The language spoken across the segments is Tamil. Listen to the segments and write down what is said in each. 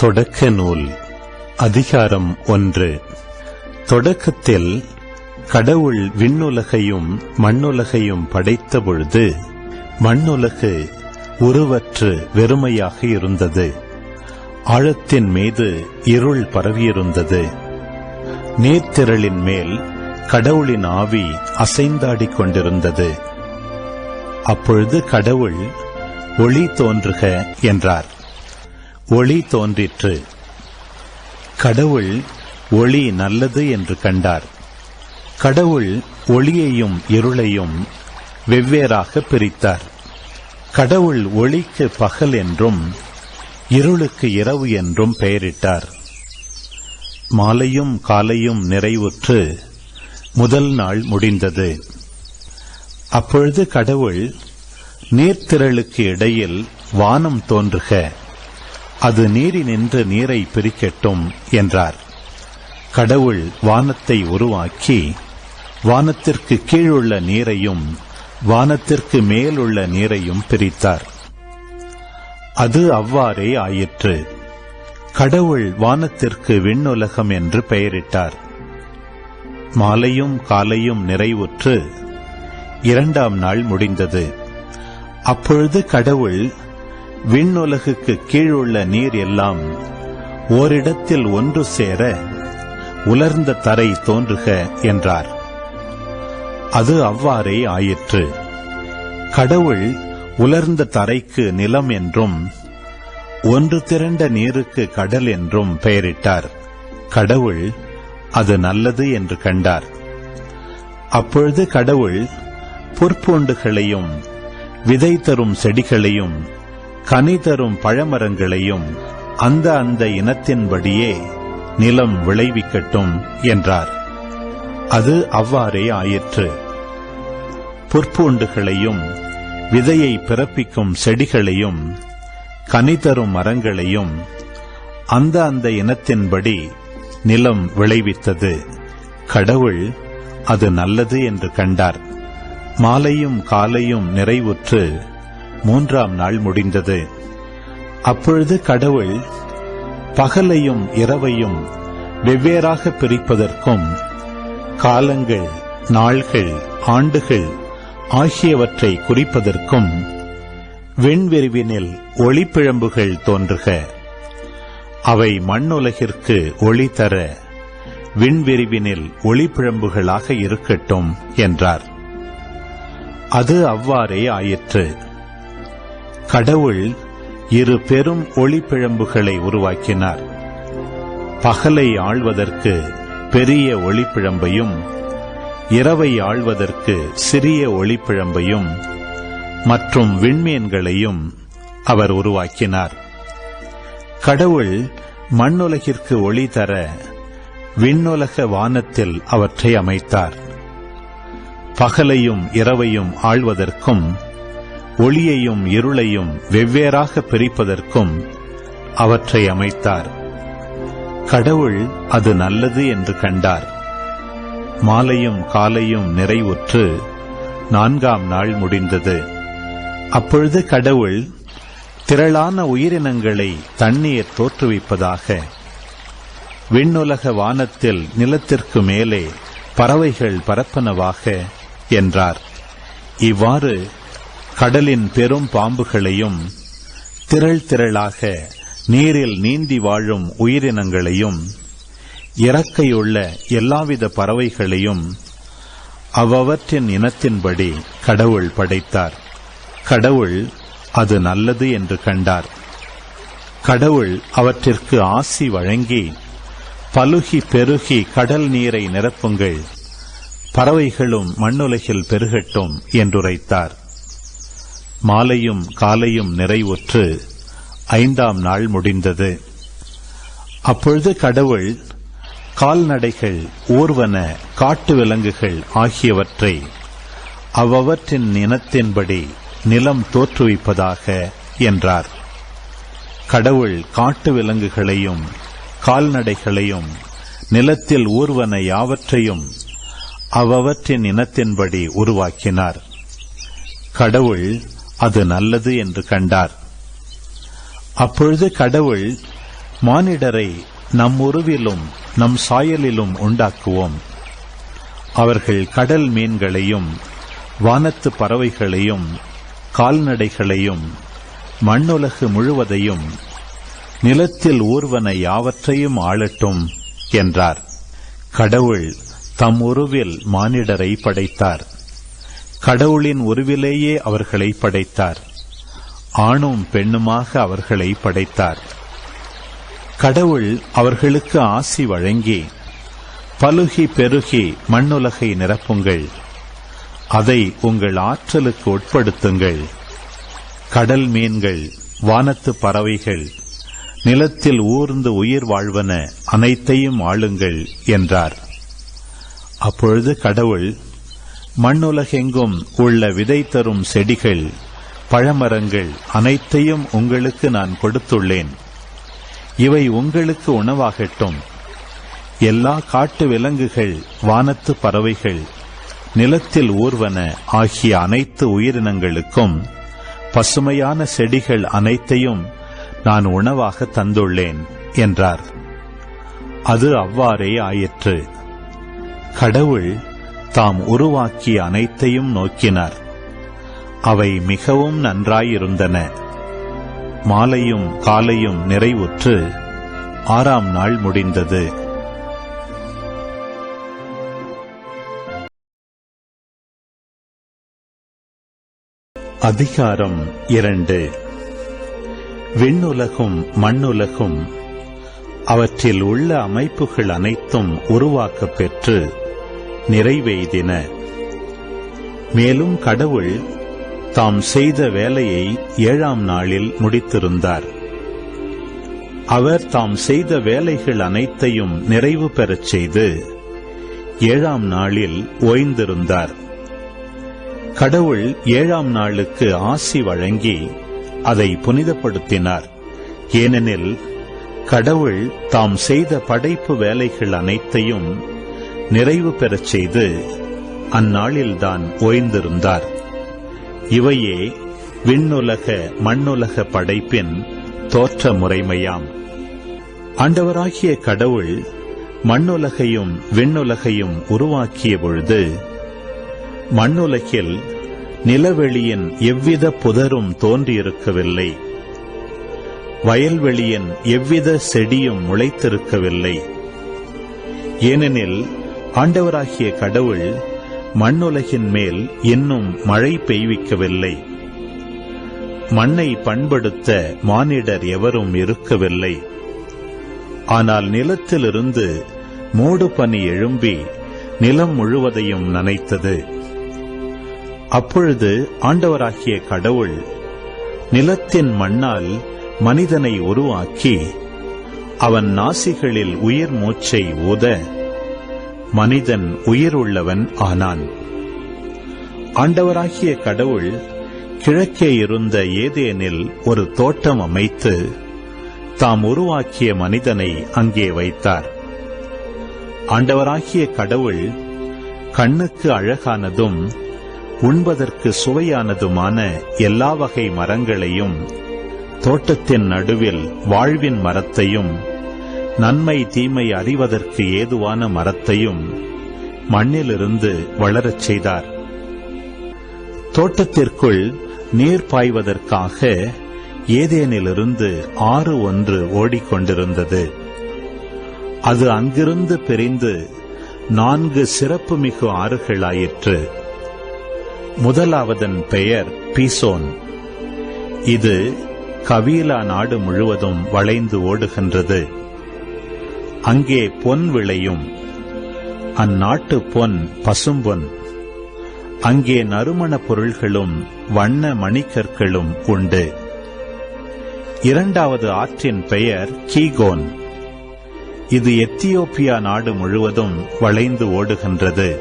தொடக்க நூல் அதிகாரம் ஒன்று. தொடக்கத்தில் கடவுள் விண்ணுலகையும் மண்ணுலகையும் படைத்த பொழுது மண்ணுலகு உருவற்று வெறுமையாக இருந்தது. ஆழத்தின் மீது இருள் பரவியிருந்தது. நீர்த்திரளின் மேல் கடவுளின் ஆவி அசைந்தாடிக் கொண்டிருந்தது. அப்பொழுது கடவுள் ஒளி தோன்றுக என்றார். ஒளி தோன்றிற்று. கடவுள் ஒளி நல்லது என்று கண்டார். கடவுள் ஒளியையும் இருளையும் வெவ்வேறாக பிரித்தார். கடவுள் ஒளிக்கு பகல் என்றும் இருளுக்கு இரவு என்றும் பெயரிட்டார். மாலையும் காலையும் நிறைவுற்று முதல் நாள் முடிந்தது. அப்பொழுது கடவுள் நீர்த்திரளுக்கு இடையில் வானம் தோன்றுக. அது நீரினின்று நீரை பிரிக்கட்டும் என்றார். கடவுள் வானத்தை உருவாக்கி வானத்திற்கு கீழுள்ள நீரையும் வானத்திற்கு மேலுள்ள நீரையும் பிரித்தார். அது அவ்வாறே ஆயிற்று. கடவுள் வானத்திற்கு விண்ணுலகம் என்று பெயரிட்டார். மாலையும் காலையும் நிறைவுற்று இரண்டாம் நாள் முடிந்தது. அப்பொழுது கடவுள் விண்ணுலகுக்கு கீழுள்ள நீர் எல்லாம் ஓரிடத்தில் ஒன்று சேர உலர்ந்த தரை தோன்றுக என்றார். அது அவ்வாறே ஆயிற்று. கடவுள் உலர்ந்த தரைக்கு நிலம் என்றும் ஒன்று திரண்ட நீருக்கு கடல் என்றும் பெயரிட்டார். கடவுள் அது நல்லது என்று கண்டார். அப்பொழுது கடவுள் புற்பூண்டுகளையும் விதை தரும் செடிகளையும் கனி தரும் பழமரங்களையும் அந்த அந்த இனத்தின்படியே நிலம் விளைவிக்கட்டும் என்றார். அது அவ்வாறே ஆயிற்று. புற்பூண்டுகளையும் விதையை பிறப்பிக்கும் செடிகளையும் கனி தரும் மரங்களையும் அந்த அந்த இனத்தின்படி நிலம் விளைவித்தது. கடவுள் அது நல்லது என்று கண்டார். மாலையும் காலையும் நிறைவுற்று மூன்றாம் நாள் முடிந்தது. அப்பொழுது கடவுள் பகலையும் இரவையும் வெவ்வேறாக பிரிப்பதற்கும் காலங்கள் நாள்கள் ஆண்டுகள் ஆகியவற்றை குறிப்பதற்கும் விண்விரிவினில் ஒளிப்பிழம்புகள் தோன்றுக. அவை மண்ணுலகிற்கு ஒளி தர விண்விரிவினில் ஒளிப்பிழம்புகளாக இருக்கட்டும் என்றார். அது அவ்வாறே ஆயிற்று. கடவுள் இரு பெரும் ஒளிப்பிழம்புகளை உருவாக்கினார். பகலை ஆள்வதற்கு பெரிய ஒளிப்பிழம்பையும் இரவை ஆள்வதற்கு சிறிய ஒளிப்பிழம்பையும் மற்றும் விண்மீன்களையும் அவர் உருவாக்கினார். கடவுள் மண்ணுலகிற்கு ஒளி தர விண்ணுலக வானத்தில் அவற்றை அமைத்தார். பகலையும் இரவையும் ஆள்வதற்கும் ஒளியையும் இருளையும் வெவ்வேறாக பிரிப்பதற்கும் அவற்றை அமைத்தார். கடவுள் அது நல்லது என்று கண்டார். மாலையும் காலையும் நிறைவுற்று நான்காம் நாள் முடிந்தது. அப்பொழுது கடவுள் திரளான உயிரினங்களை தண்ணீர் தோற்றுவிப்பதாக விண்ணுலக வானத்தில் நிலத்திற்கு மேலே பறவைகள் பரப்பனவாக என்றார். இவ்வாறு கடலின் பெரும் பாம்புகளையும் திரள் திரளாக நீரில் நீந்தி வாழும் உயிரினங்களையும் இறக்கையுள்ள எல்லாவித பறவைகளையும் அவ்வவற்றின் இனத்தின்படி கடவுள் படைத்தார். கடவுள் அது நல்லது என்று கண்டார். கடவுள் அவற்றிற்கு ஆசி வழங்கி பலுகி பெருகி கடல் நீரை நிரப்புங்கள். பறவைகளும் மண்ணுலகில் பெருகட்டும் என்றுரைத்தார். மாலையும் காலையும் நிறைவுற்று ஐந்தாம் நாள் முடிந்தது. அப்பொழுது கடவுள் கால்நடைகள் ஊர்வன காட்டு விலங்குகள் ஆகியவற்றை அவ்வவற்றின் இனத்தின்படி நிலம் தோற்றுவிப்பதாக என்றார். கடவுள் காட்டு விலங்குகளையும் கால்நடைகளையும் நிலத்தில் ஊர்வன யாவற்றையும் அவ்வவற்றின் இனத்தின்படி உருவாக்கினார். கடவுள் அது நல்லது என்று கண்டார். அப்பொழுது கடவுள் மானிடரை நம் உருவிலும் நம் சாயலிலும் உண்டாக்குவோம். அவர்கள் கடல் மீன்களையும் வானத்து பறவைகளையும் கால்நடைகளையும் மண்ணுலகு முழுவதையும் நிலத்தில் ஊர்வன யாவற்றையும் ஆளட்டும் என்றார். கடவுள் தம் உருவில் மானிடரை படைத்தார். கடவுளின் உருவிலேயே அவர்களை படைத்தார். ஆணும் பெண்ணுமாக அவர்களை படைத்தார். கடவுள் அவர்களுக்கு ஆசி வழங்கி பலுகி பெருகி மண்ணுலகை நிரப்புங்கள். அதை உங்கள் ஆற்றலுக்கு உட்படுத்துங்கள். கடல் மீன்கள் வானத்து பறவைகள் நிலத்தில் ஊர்ந்து உயிர் வாழ்வன அனைத்தையும் ஆளுங்கள் என்றார். அப்பொழுது கடவுள் மண்ணுலகெங்கும் உள்ள விதை தரும் செடிகள் பழமரங்கள் அனைத்தையும் உங்களுக்கு நான் கொடுத்துள்ளேன். இவை உங்களுக்கு உணவாகட்டும். எல்லா காட்டு விலங்குகள் வானத்து பறவைகள் நிலத்தில் ஊர்வன ஆகிய அனைத்து உயிரினங்களுக்கும் பசுமையான செடிகள் அனைத்தையும் நான் உணவாக தந்துள்ளேன் என்றார். அது அவ்வாறே ஆயிற்று. கடவுள் தாம் உருவாக்கிய அனைத்தையும் நோக்கினார். அவை மிகவும் நன்றாயிருந்தன. மாலையும் காலையும் நிறைவுற்று ஆறாம் நாள் முடிந்தது. அதிகாரம் இரண்டு. விண்ணுலகும் மண்ணுலகும் அவற்றில் உள்ள அமைப்புகள் அனைத்தும் உருவாக்கப் பெற்று நிறைவெய்தின மேலும் கடவுள் தாம் செய்த வேலையை ஏழாம் நாளில் முடித்திருந்தார். அவர் தாம் செய்த வேலைகள் அனைத்தையும் நிறைவு பெறச் செய்து ஏழாம் நாளில் ஓய்ந்திருந்தார். கடவுள் ஏழாம் நாளுக்கு ஆசி வழங்கி அதை புனிதப்படுத்தினார். ஏனெனில் கடவுள் தாம் செய்த படைப்பு வேலைகள் அனைத்தையும் நிறைவு பெறச் செய்து அந்நாளில்தான் ஓய்ந்திருந்தார். இவையே விண்ணுலக மண்ணுலக படைப்பின் தோற்ற முறைமையாம் ஆண்டவராகிய கடவுள் மண்ணுலகையும் விண்ணுலகையும் உருவாக்கிய பொழுது மண்ணுலகில் நிலவெளியின் எவ்வித புதரும் தோன்றியிருக்கவில்லை. வயல்வெளியின் எவ்வித செடியும் முளைத்திருக்கவில்லை. ஏனெனில் ஆண்டவராகிய கடவுள் மண்ணுலகின் மேல் இன்னும் மழை பெய்விக்கவில்லை. மண்ணை பண்படுத்த மானிடர் எவரும் இருக்கவில்லை. ஆனால் நிலத்திலிருந்து மூடு பனி எழும்பி நிலம் முழுவதையும் நனைத்தது. அப்பொழுது ஆண்டவராகிய கடவுள் நிலத்தின் மண்ணால் மனிதனை உருவாக்கி அவன் நாசிகளில் உயிர் மூச்சை ஊத மனிதன் உயிருள்ளவன் ஆனான். ஆண்டவராகிய கடவுள் கிழக்கே இருந்த ஏதேனில் ஒரு தோட்டம் அமைத்து தாம் உருவாக்கிய மனிதனை அங்கே வைத்தார். ஆண்டவராகிய கடவுள் கண்ணுக்கு அழகானதும் உண்பதற்கு சுவையானதுமான எல்லா வகை மரங்களையும் தோட்டத்தின் நடுவில் வாழ்வின் மரத்தையும் நன்மை தீமை அறிவதற்கு ஏதுவான மரத்தையும் மண்ணிலிருந்து வளரச் செய்தார். தோட்டத்திற்குள் நீர் பாய்வதற்காக ஏதேனிலிருந்து ஆறு ஒன்று ஓடிக்கொண்டிருந்தது. அது அங்கிருந்து பிரிந்து நான்கு சிறப்புமிகு ஆறுகளாயிற்று. முதலாவதன் பெயர் பீசோன். இது கவீலா நாடு முழுவதும் வளைந்து ஓடுகின்றது. அங்கே பொன் விளையும். அந்நாட்டு பொன் பசும்பொன். அங்கே நறுமணப் பொருள்களும் வண்ண மணிக்கற்களும் உண்டு. இரண்டாவது ஆற்றின் பெயர் கீகோன். இது எத்தியோப்பியா நாடு முழுவதும் வளைந்து ஓடுகின்றது.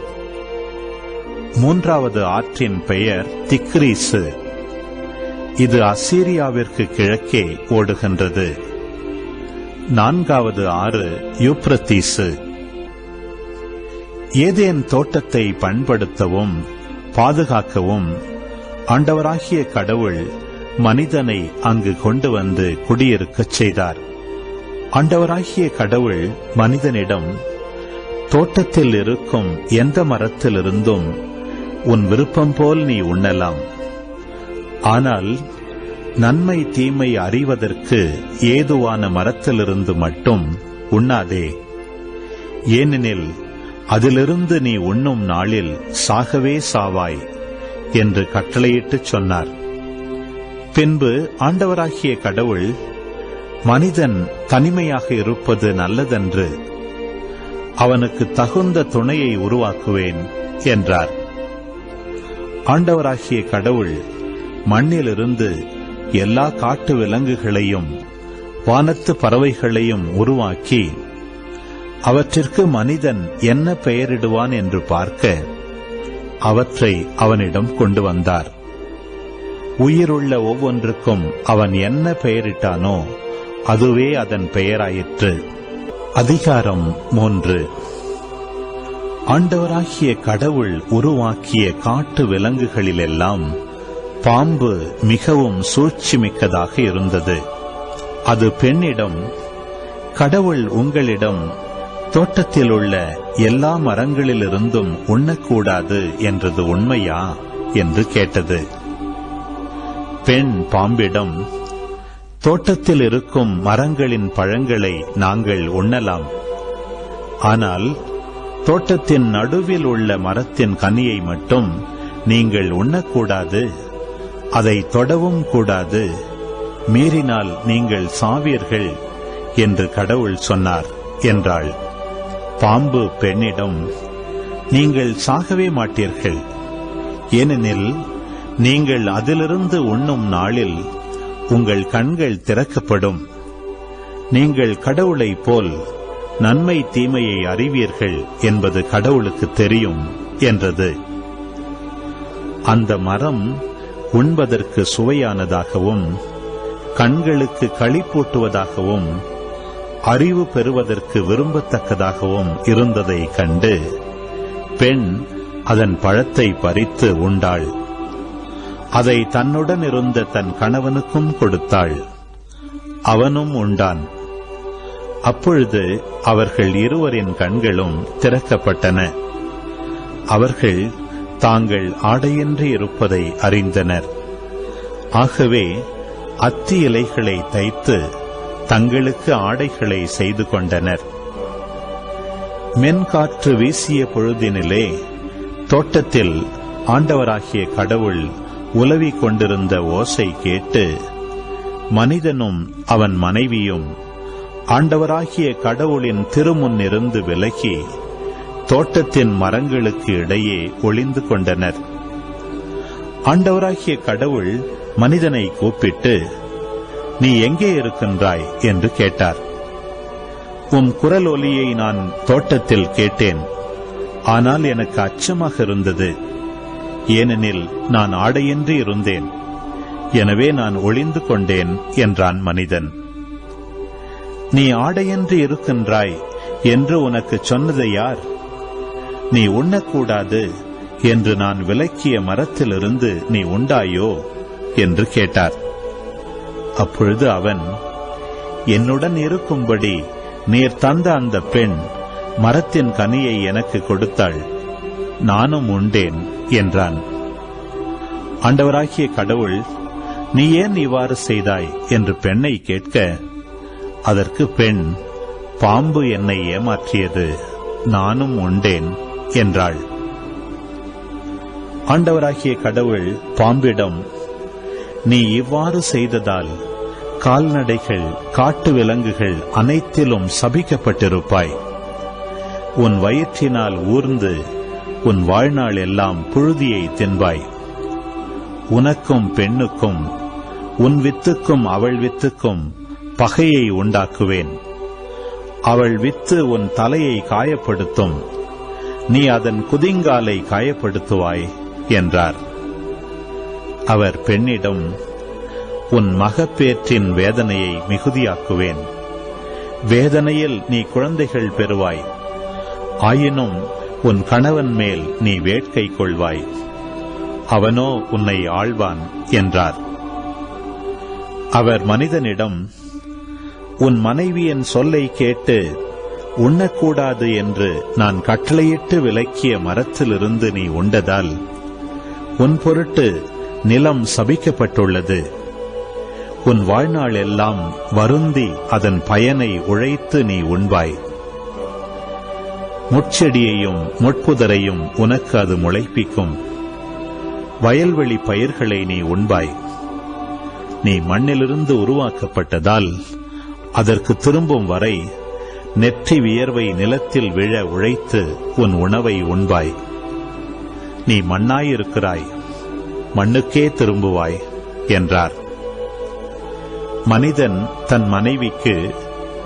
மூன்றாவது ஆற்றின் பெயர் திக்ரீசு. இது அசீரியாவிற்கு கிழக்கே ஓடுகின்றது. நான்காவது ஆறு யூப்ரத்தீசு. ஏதேன் தோட்டத்தை பண்படுத்தவும் பாதுகாக்கவும் ஆண்டவராகிய கடவுள் மனிதனை அங்கு கொண்டு வந்து குடியிருக்கச் செய்தார். ஆண்டவராகிய கடவுள் மனிதனிடம் தோட்டத்தில் இருக்கும் எந்த மரத்திலிருந்தும் உன் விருப்பம் போல் நீ உண்ணலாம். ஆனால் நன்மை தீமை அறிவதற்கு ஏதுவான மரத்திலிருந்து மட்டும் உண்ணாதே. ஏனெனில் அதிலிருந்து நீ உண்ணும் நாளில் சாகவே சாவாய் என்று கட்டளையிட்டுச் சொன்னார். பின்பு ஆண்டவராகிய கடவுள் மனிதன் தனிமையாக இருப்பது நல்லதென்று அவனுக்கு தகுந்த துணையை உருவாக்குவேன் என்றார். ஆண்டவராகிய கடவுள் மண்ணிலிருந்து எல்லா காட்டு விலங்குகளையும் வானத்து பறவைகளையும் உருவாக்கி அவற்றிற்கு மனிதன் என்ன பெயரிடுவான் என்று பார்க்க அவற்றை அவனிடம் கொண்டு வந்தார். உயிருள்ள ஒவ்வொன்றுக்கும் அவன் என்ன பெயரிட்டானோ அதுவே அதன் பெயராயிற்று. அதிகாரம் மூன்று. ஆண்டவராகிய கடவுள் உருவாக்கிய காட்டு விலங்குகளிலெல்லாம் பாம்பு மிகவும் சூழ்ச்சிமிக்கதாக இருந்தது. அது பெண்ணிடம் கடவுள் உங்களிடம் தோட்டத்தில் உள்ள எல்லா மரங்களிலிருந்தும் உண்ணக்கூடாது என்றது உண்மையா? என்று கேட்டது. பெண் பாம்பிடம் தோட்டத்தில் இருக்கும் மரங்களின் பழங்களை நாங்கள் உண்ணலாம். ஆனால் தோட்டத்தின் நடுவில் உள்ள மரத்தின் கனியை மட்டும் நீங்கள் உண்ணக்கூடாது. அதை தொடவும் கூடாது. மீறினால் நீங்கள் சாவீர்கள் என்று கடவுள் சொன்னார் என்றாள். பாம்பு பெண்ணிடம் நீங்கள் சாகவே மாட்டீர்கள். ஏனெனில் நீங்கள் அதிலிருந்து உண்ணும் நாளில் உங்கள் கண்கள் திறக்கப்படும். நீங்கள் கடவுளைப் போல் நன்மை தீமையை அறிவீர்கள் என்பது கடவுளுக்கு தெரியும் என்றது. அந்த மரம் உண்பதற்கு சுவையானதாகவும் கண்களுக்கு களிப்பூட்டுவதாகவும் அறிவு பெறுவதற்கு விரும்பத்தக்கதாகவும் இருந்ததை கண்டு பெண் அதன் பழத்தை பறித்து உண்டாள். அதை தன்னுடன் இருந்த தன் கணவனுக்கும் கொடுத்தாள். அவனும் உண்டான். அப்பொழுது அவர்கள் இருவரின் கண்களும் திறக்கப்பட்டன. அவர்கள் தாங்கள் ஆடையின்றி இருப்பதை அறிந்தனர். ஆகவே அத்தி இலைகளை தைத்து தங்களுக்கு ஆடைகளை செய்து கொண்டனர். மென்காற்று வீசிய பொழுதினிலே தோட்டத்தில் ஆண்டவராகிய கடவுள் உலவி கொண்டிருந்த ஓசை கேட்டு மனிதனும் அவன் மனைவியும் ஆண்டவராகிய கடவுளின் திருமுன்னிருந்து விலகி தோட்டத்தின் மரங்களுக்கு இடையே ஒளிந்து கொண்டனர். ஆண்டவராகிய கடவுள் மனிதனை கூப்பிட்டு நீ எங்கே இருக்கின்றாய்? என்று கேட்டார். உம் குரல் ஒலியை நான் தோட்டத்தில் கேட்டேன். ஆனால் எனக்கு அச்சமாக இருந்தது. ஏனெனில் நான் ஆடையின்றி இருந்தேன். எனவே நான் ஒளிந்து கொண்டேன் என்றான் மனிதன். நீ ஆடையின்றி இருக்கின்றாய் என்று உனக்கு சொன்னது யார்? நீ உண்ணக்கூடாது என்று நான் விலக்கிய மரத்திலிருந்து நீ உண்டாயோ என்று கேட்டார். அப்பொழுது அவன் என்னுடன் இருக்கும்படி நீர் தந்த அந்த பெண் மரத்தின் கனியை எனக்கு கொடுத்தாள். நானும் உண்டேன் என்றான். ஆண்டவராகிய கடவுள் நீ ஏன் இவ்வாறு செய்தாய் என்று பெண்ணை கேட்க அதற்கு பெண் பாம்பு என்னை ஏமாற்றியது நானும் உண்டேன். என்றாள். ஆண்டவராகிய கடவுள் பாம்பிடம் நீ இவ்வாறு செய்ததால் கால்நடைகள் காட்டு விலங்குகள் அனைத்திலும் சபிக்கப்பட்டிருப்பாய். உன் வயிற்றினால் ஊர்ந்து உன் வாழ்நாள் எல்லாம் புழுதியை தின்பாய். உனக்கும் பெண்ணுக்கும் உன் வித்துக்கும் அவள் வித்துக்கும் பகையை உண்டாக்குவேன். அவள் வித்து உன் தலையை காயப்படுத்தும். நீ அதன் குதிங்காலை காயப்படுத்துவாய் என்றார். அவர் பெண்ணிடம் உன் மகப்பேற்றின் வேதனையை மிகுதியாக்குவேன். வேதனையில் நீ குழந்தைகள் பெறுவாய். ஆயினும் உன் கணவன் மேல் நீ வேட்கை கொள்வாய். அவனோ உன்னை ஆழ்வான் என்றார். அவர் மனிதனிடம் உன் மனைவியின் சொல்லை கேட்டு உண்ணக்கூடாது என்று நான் கட்டளையிட்டு விலக்கிய மரத்திலிருந்து நீ உண்டதால் உன் பொருட்டு நிலம் சபிக்கப்பட்டுள்ளது. உன் வாழ்நாள் எல்லாம் வருந்தி அதன் பயனை உழைத்து நீ உண்பாய். முட்செடியையும் முட்புதரையும் உனக்கு அது முளைப்பிக்கும். வயல்வெளி பயிர்களை நீ உண்பாய். நீ மண்ணிலிருந்து உருவாக்கப்பட்டதால் அதற்கு திரும்பும் வரை நெற்றி வியர்வை நிலத்தில் விழ உழைத்து உன் உணவை உண்பாய். நீ மண்ணாயிருக்கிறாய். மண்ணுக்கே திரும்புவாய் என்றார். மனிதன் தன் மனைவிக்கு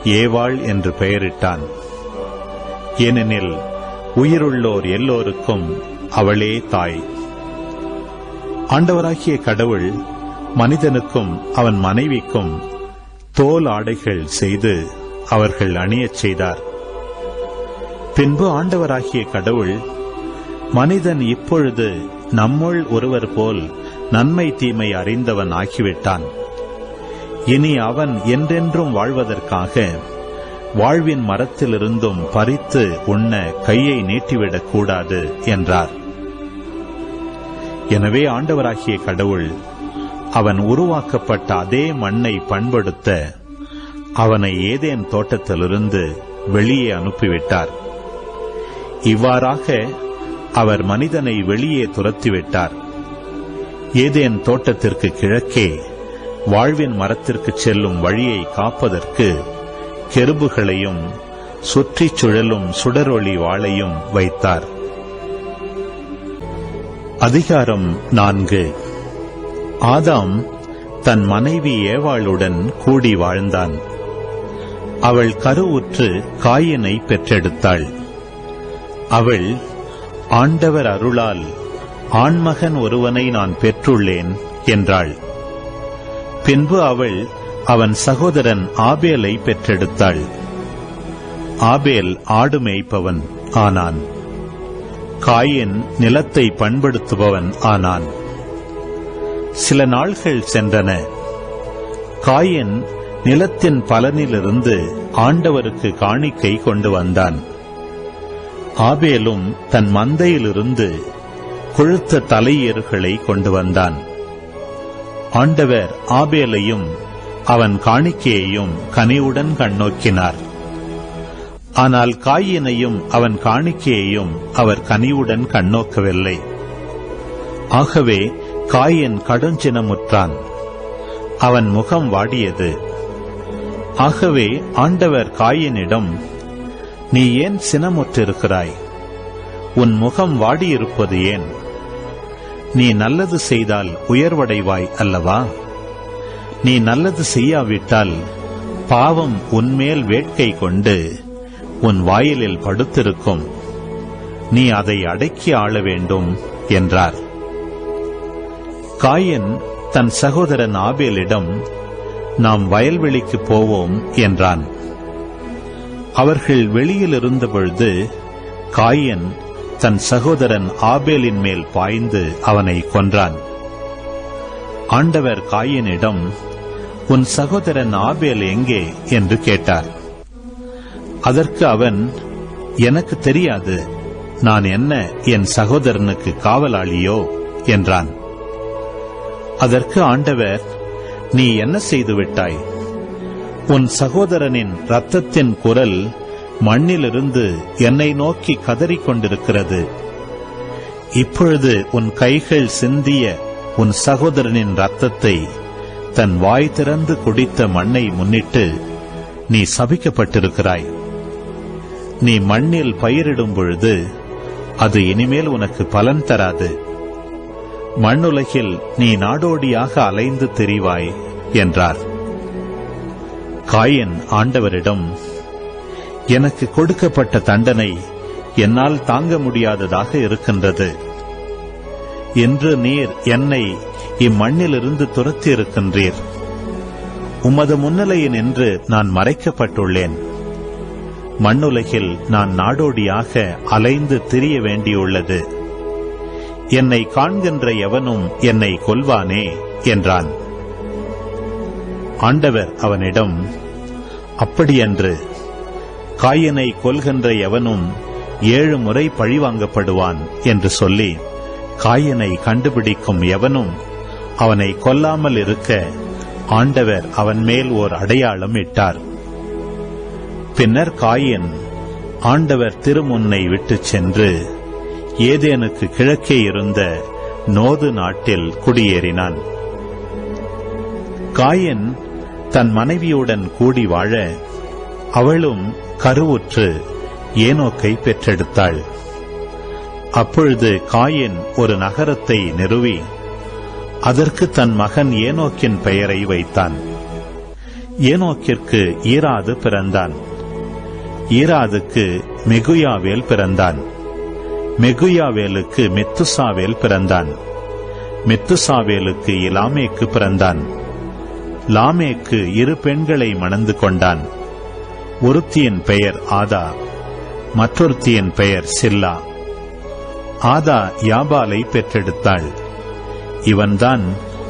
ஏவாள் என்று பெயரிட்டான். ஏனெனில் உயிருள்ளோர் எல்லோருக்கும் அவளே தாய். ஆண்டவராகிய கடவுள் மனிதனுக்கும் அவன் மனைவிக்கும் தோல் ஆடைகள் செய்து அவர்கள் அணியச் செய்தார். பின்பு ஆண்டவராகிய கடவுள் மனிதன் இப்பொழுது நம்முள் ஒருவர் போல் நன்மை தீமை அறிந்தவன் ஆகிவிட்டான். இனி அவன் என்றென்றும் வாழ்வதற்காக வாழ்வின் மரத்திலிருந்தும் பறித்து உண்ண கையை நீட்டிவிடக் கூடாது என்றார். எனவே ஆண்டவராகிய கடவுள் அவன் உருவாக்கப்பட்ட அதே மண்ணை பண்படுத்த அவனை ஏதேன் தோட்டத்திலிருந்து வெளியே அனுப்பிவிட்டார். இவ்வாறாக அவர் மனிதனை வெளியே துரத்திவிட்டார். ஏதேன் தோட்டத்திற்கு கிழக்கே வாழ்வின் மரத்திற்கு செல்லும் வழியை காப்பதற்கு கெருபுகளையும் சுற்றிச் சுழலும் சுடரொளி வாளையும் வைத்தார். அதிகாரம் நான்கு. ஆதாம் தன் மனைவி ஏவாளுடன் கூடி வாழ்ந்தான். அவள் கருவுற்று காயினை பெற்றெடுத்தாள். அவள் ஆண்டவர் அருளால் ஆண்மகன் ஒருவனை நான் பெற்றுள்ளேன் என்றாள். பின்பு அவள் அவன் சகோதரன் ஆபேலை பெற்றெடுத்தாள். ஆபேல் ஆடு மேய்ப்பவன் ஆனான். காயின் நிலத்தை பண்படுத்துபவன் ஆனான். சில நாள்கள் சென்றன. காயின் நிலத்தின் பலனிலிருந்து ஆண்டவருக்கு காணிக்கை கொண்டு வந்தான். ஆபேலும் தன் மந்தையிலிருந்து கொழுத்த தலையேறுகளை கொண்டு வந்தான். ஆண்டவர் ஆபேலையும் அவன் காணிக்கையையும் கனிவுடன் கண்ணோக்கினார். ஆனால் காயினையும் அவன் காணிக்கையையும் அவர் கனிவுடன் கண்ணோக்கவில்லை. ஆகவே காயின் கடுஞ்சினமுற்றான். அவன் முகம் வாடியது ஆகவே ஆண்டவர் காயினிடம் நீ ஏன் சினமுற்றிருக்கிறாய்? உன் முகம் வாடியிருப்பது ஏன்? நீ நல்லது செய்தால் உயர்வடைவாய் அல்லவா? நீ நல்லது செய்யாவிட்டால் பாவம் உன்மேல் வேட்கை கொண்டு உன் வாயிலில் படுத்திருக்கும். நீ அதை அடக்கி ஆள வேண்டும் என்றார். காயன் தன் சகோதரன் ஆபேலிடம் நாம் வயல்வெளிக்கு போவோம் என்றான். அவர்கள் வெளியில் இருந்தபொழுது காயன் தன் சகோதரன் ஆபேலின் மேல் பாய்ந்து அவனை கொன்றான். ஆண்டவர் காயனிடம் உன் சகோதரன் ஆபேல் எங்கே? என்று கேட்டார். அதற்கு அவன் எனக்கு தெரியாது. நான் என்ன என் சகோதரனுக்கு காவலாளியோ? என்றான். அதற்கு ஆண்டவர் நீ என்ன செய்து விட்டாய் உன் சகோதரனின் ரத்தத்தின் குரல் மண்ணிலிருந்து என்னை நோக்கி கதறிக் கொண்டிருக்கிறது இப்பொழுது உன் கைகள் சிந்திய உன் சகோதரனின் ரத்தத்தை தன் வாய் திறந்து குடித்த மண்ணை முன்னிட்டு நீ சபிக்கப்பட்டிருக்கிறாய். நீ மண்ணில் பயிரிடும் பொழுது அது இனிமேல் உனக்கு பலன் தராது. மண்ணுலகில் நீ நாடோடியாக அலைந்து தெரிவாய் என்றார். காயன் ஆண்டவரிடம் எனக்கு கொடுக்கப்பட்ட தண்டனை என்னால் தாங்க முடியாததாக இருக்கின்றது. என்று நீர் என்னை இம்மண்ணிலிருந்து துரத்தி இருக்கின்றீர் உமது முன்னிலையில் நின்று நான் மறைக்கப்பட்டுள்ளேன். மண்ணுலகில் நான் நாடோடியாக அலைந்து திரிய வேண்டியுள்ளது. என்னை காண்கின்ற எவனும் என்னை கொல்வானே என்றான். ஆண்டவர் அவனிடம் அப்படியன்று காயனை கொல்கின்ற எவனும் ஏழு முறை பழிவாங்கப்படுவான் என்று சொல்லி காயனை கண்டுபிடிக்கும் எவனும் அவனை கொல்லாமல் இருக்க ஆண்டவர் அவன் மேல் ஓர் அடையாளம் இட்டார். பின்னர் காயின் ஆண்டவர் திருமுன்னை விட்டுச் சென்று ஏதேனுக்கு கிழக்கே இருந்த நோது நாட்டில் குடியேறினான். காயின் தன் மனைவியுடன் கூடி வாழ அவளும் கருவுற்று ஏனோக்கை பெற்றெடுத்தாள். அப்பொழுது காயின் ஒரு நகரத்தை நிறுவி அதற்கு தன் மகன் ஏனோக்கின் பெயரை வைத்தான். ஏனோக்கிற்கு ஈராது பிறந்தான். ஈராதுக்கு மெகுயாவேல் பிறந்தான். மெகுயாவேலுக்கு மெத்துசாவேல் பிறந்தான். மெத்துசாவேலுக்கு இலாமேக்கு பிறந்தான். லாமேக்கு இரு பெண்களை மணந்து கொண்டான். ஒருத்தியின் பெயர் ஆதா மற்றொருத்தியின் பெயர் சில்லா. ஆதா யாபாலை பெற்றெடுத்தாள். இவன்தான்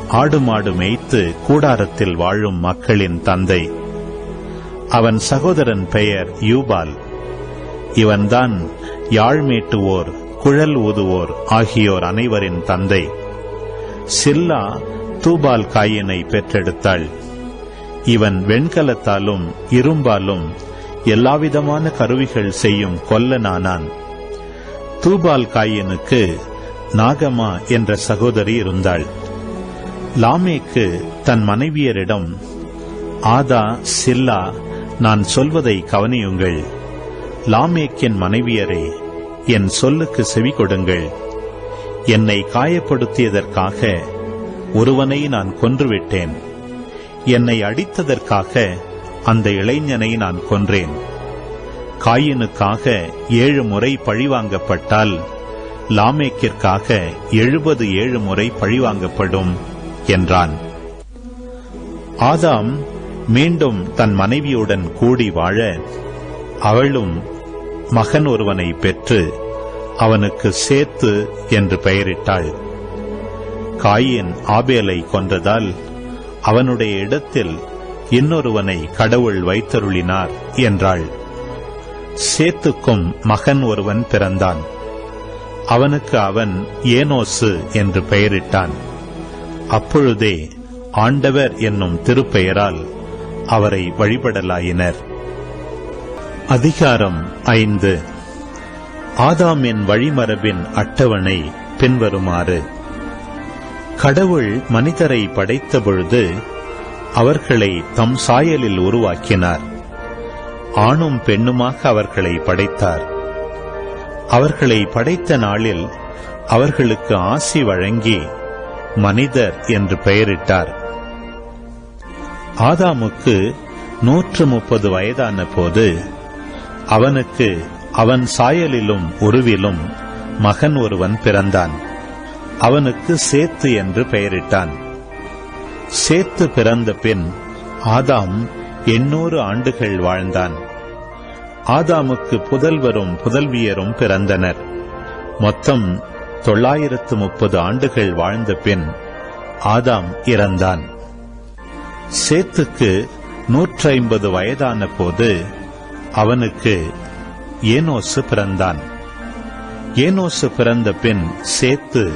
ஆடு மாடு மேய்த்து கூடாரத்தில் வாழும் மக்களின் தந்தை. அவன் சகோதரன் பெயர் யூபால். இவன்தான் யாழ்மேட்டுவோர் குழல் ஊதுவோர் ஆகியோர் அனைவரின் தந்தை. சில்லா தூபால் காயினை பெற்றெடுத்தாள். இவன் வெண்கலத்தாலும் இரும்பாலும் எல்லாவிதமான கருவிகள் செய்யும் கொல்லனானான். தூபால் காயினுக்கு நாகமா என்ற சகோதரி இருந்தாள். லாமேக்கு தன் மனைவியரிடம் ஆதா சில்லா நான் சொல்வதை கவனியுங்கள். லாமேக்கின் மனைவியரே என் சொல்லுக்கு செவி கொடுங்கள். என்னை காயப்படுத்தியதற்காக ஒருவனை நான் கொன்றுவிட்டேன். என்னை அடித்ததற்காக அந்த இளைஞனை நான் கொன்றேன். காயினுக்காக ஏழு முறை பழிவாங்கப்பட்டால் லாமேக்கிற்காக எழுபது ஏழு முறை பழிவாங்கப்படும் என்றான். ஆதாம் மீண்டும் தன் மனைவியுடன் கூடி வாழ அவளும் மகன் ஒருவனை பெற்று அவனுக்கு சேத்து என்று பெயரிட்டாள். காயின் ஆபேலை கொன்றதால் அவனுடைய இடத்தில் இன்னொருவனை கடவுள் வைத்தருளினார் என்றாள். சேத்துக்கும் மகன் ஒருவன் பிறந்தான். அவனுக்கு அவன் ஏனோசு என்று பெயரிட்டான். அப்பொழுதே ஆண்டவர் என்னும் திருப்பெயரால் அவரை வழிபடலாயினர். அதிகாரம் ஐந்து. ஆதாமின் வழிமரபின் அட்டவணை பின்வருமாறு. கடவுள் மனிதரை படைத்தபொழுது அவர்களை தம் சாயலில் உருவாக்கினார். ஆணும் பெண்ணுமாக அவர்களை படைத்தார். அவர்களை படைத்த நாளில் அவர்களுக்கு ஆசி வழங்கி மனிதர் என்று பெயரிட்டார். ஆதாமுக்கு நூற்று முப்பது வயதான போது அவனுக்கு அவன் சாயலிலும் உருவிலும் மகன் ஒருவன் பிறந்தான். அவனுக்கு சேத்து என்று பெயரிட்டான். சேத்து பிறந்த பின் ஆதாம் எண்ணூறு ஆண்டுகள் வாழ்ந்தான். ஆதாமுக்கு புதல்வரும் புதல்வியரும் பிறந்தனர். மொத்தம் தொள்ளாயிரத்து முப்பது ஆண்டுகள் வாழ்ந்த பின் ஆதாம் இறந்தான். சேத்துக்கு நூற்றி ஐம்பது வயதான போது அவனுக்கு ஏனோசு பிறந்தான். ஏனோசு பிறந்த பின் சேத்து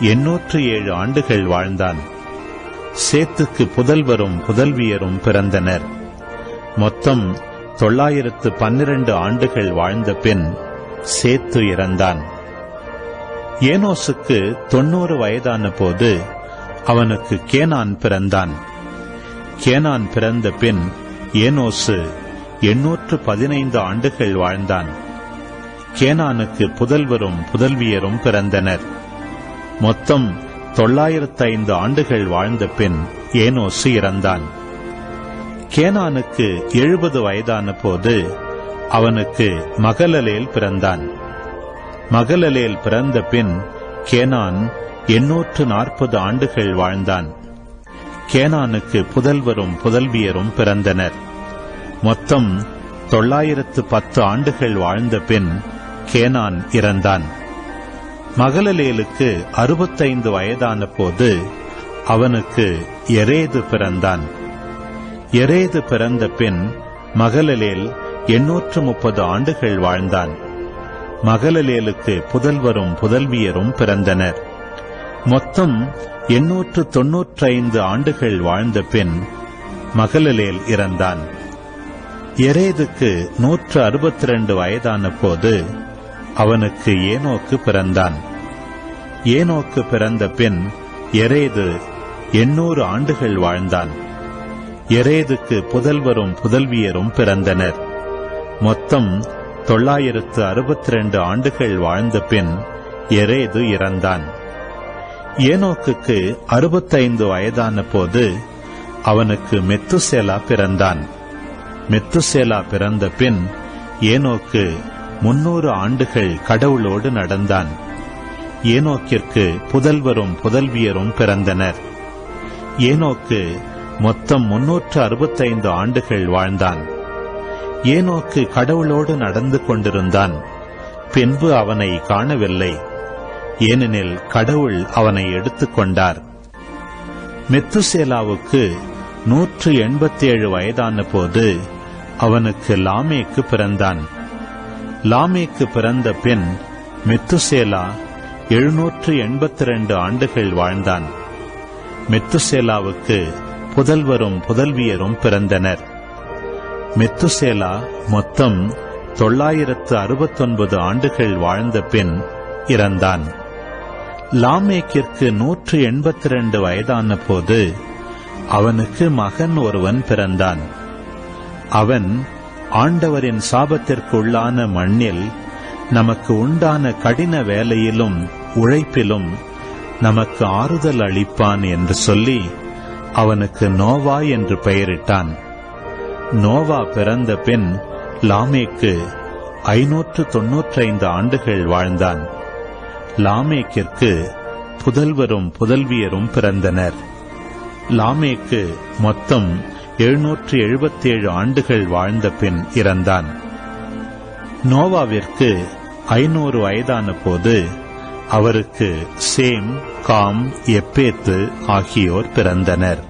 எண்ணூற்று ஏழு ஆண்டுகள் வாழ்ந்தான். சேத்துக்கு புதல்வரும் புதல்வியரும் பிறந்தனர். மொத்தம் தொள்ளாயிரத்து பன்னிரண்டு ஆண்டுகள் வாழ்ந்த பின் சேத்து இறந்தான். ஏனோசுக்கு தொன்னூறு வயதான போது அவனுக்கு கேனான் பிறந்தான். கேனான் பிறந்த பின் ஏனோசு எண்ணூற்று பதினைந்து ஆண்டுகள் வாழ்ந்தான். கேனானுக்கு புதல்வரும் புதல்வியரும் பிறந்தனர். மொத்தம் தொள்ளாயிரத்து ஐந்து ஆண்டுகள் வாழ்ந்த பின் ஏனோசு இறந்தான். கேனானுக்கு எழுபது வயதான போது அவனுக்கு மகளலேல் பிறந்தான். மகளலேல் பிறந்த பின் கேனான் எண்ணூற்று நாற்பது ஆண்டுகள் வாழ்ந்தான். கேனானுக்கு புதல்வரும் புதல்வியரும் பிறந்தனர். மொத்தம் தொள்ளாயிரத்து பத்து ஆண்டுகள் வாழ்ந்த பின் கேனான் இறந்தான். மகளலேலுக்கு அறுபத்தைந்து வயதான போது அவனுக்கு எரேது பிறந்தான். எரேது பிறந்த பின் மகளலேல் எண்ணூற்று முப்பது ஆண்டுகள் வாழ்ந்தான். மகளலேலுக்கு புதல்வரும் புதல்வியரும் பிறந்தனர். மொத்தம் எண்ணூற்று தொன்னூற்றைந்து ஆண்டுகள் வாழ்ந்த பின் மகளலேல் இறந்தான். எரேதுக்கு நூற்று அறுபத்தி ரெண்டு வயதான போது அவனுக்கு ஏனோக்கு பிறந்தான். ஏனோக்கு பிறந்த பின் எரேது எண்ணூறு ஆண்டுகள் வாழ்ந்தான். எரேதுக்கு புதல்வரும் புதல்வியரும் பிறந்தனர். மொத்தம் தொள்ளாயிரத்து அறுபத்தி ரெண்டு ஆண்டுகள் வாழ்ந்த பின் எரேது இறந்தான். ஏனோக்குக்கு அறுபத்தைந்து வயதான போது அவனுக்கு மெத்துசேலா பிறந்தான். மெத்துசேலா பிறந்த பின் ஏனோக்கு முன்னூறு ஆண்டுகள் கடவுளோடு நடந்தான். ஏனோக்கிற்கு புதல்வரும் புதல்வியரும் பிறந்தனர். ஏனோக்கு மொத்தம் முன்னூற்று அறுபத்தைந்து ஆண்டுகள் வாழ்ந்தான். ஏனோக்கு கடவுளோடு நடந்து கொண்டிருந்தான். பின்பு அவனை காணவில்லை. ஏனெனில் கடவுள் அவனை எடுத்துக்கொண்டார் மெத்துசேலாவுக்கு நூற்று எண்பத்தேழு வயதான போது அவனுக்கு லாமேக்கு பிறந்தான். லாமேக்கு பிறந்த பின் மெத்துசேலா எழுநூற்று எண்பத்தி ரெண்டு ஆண்டுகள் வாழ்ந்தான். மெத்துசேலாவுக்கு புதல்வரும் புதல்வியரும் பிறந்தனர். மெத்துசேலா மொத்தம் தொள்ளாயிரத்து அறுபத்தொன்பது ஆண்டுகள் வாழ்ந்த பின் இறந்தான். லாமேக்கிற்கு நூற்று எண்பத்தி ரெண்டு வயதான போது அவனுக்கு மகன் ஒருவன் பிறந்தான். அவன் ஆண்டவரின் சாபத்திற்குள்ளான மண்ணில் நமக்கு உண்டான கடின வேலையிலும் உழைப்பிலும் நமக்கு ஆறுதல் அளிப்பான் என்று சொல்லி அவனுக்கு நோவா என்று பெயரிட்டான். நோவா பிறந்த பின் லாமேக்கு ஐநூற்று தொன்னூற்றைந்து ஆண்டுகள் வாழ்ந்தான். லாமேக்கிற்கு புதல்வரும் புதல்வியரும் பிறந்தனர். லாமேக்கு மொத்தம் எழுநூற்று எழுபத்தேழு ஆண்டுகள் வாழ்ந்த பின் இறந்தான். நோவாவிற்கு ஐநூறு வயதான போது அவருக்கு சேம் காம் எப்பேத்து ஆகியோர் பிறந்தனர்.